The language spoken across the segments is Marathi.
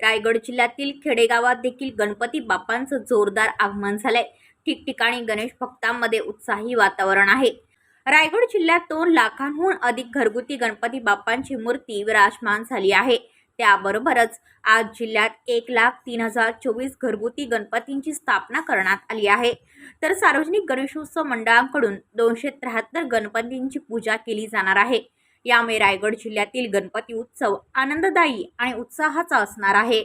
रायगड जिल्ह्यातील खेडेगावात देखील गणपती बाप्पांचं जोरदार आगमन झालंय. ठिकठिकाणी गणेश भक्तांमध्ये उत्साही वातावरण आहे. रायगड जिल्ह्यात दोन लाखांहून अधिक घरगुती गणपती बाप्पांची मूर्ती विराजमान झाली आहे. त्याबरोबरच आज जिल्ह्यात एक लाख तीन हजार चोवीस घरगुती गणपतींची स्थापना करण्यात आली आहे. तर सार्वजनिक गणेशोत्सव मंडळांकडून दोनशे त्र्याहत्तर गणपतींची पूजा केली जाणार आहे. यामुळे रायगड जिल्ह्यातील गणपती उत्सव आनंददायी आणि उत्साहाचा असणार आहे.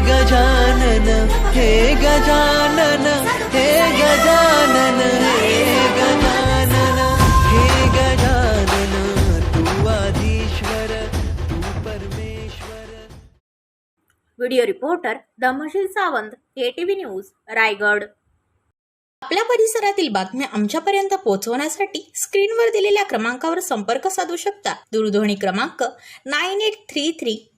गजानन हे गजानन हे गजानन हे गजानन हे गजानन तू आधीश्वर तू परमेश्वर. Video reporter Damsheel Sawant KTV news Raigad. आपल्या परिसरातील बातम्या आमच्यापर्यंत पोहोचवण्यासाठी स्क्रीनवर दिलेल्या क्रमांकावर संपर्क साधू शकता. दूरध्वनी क्रमांक nine eight three three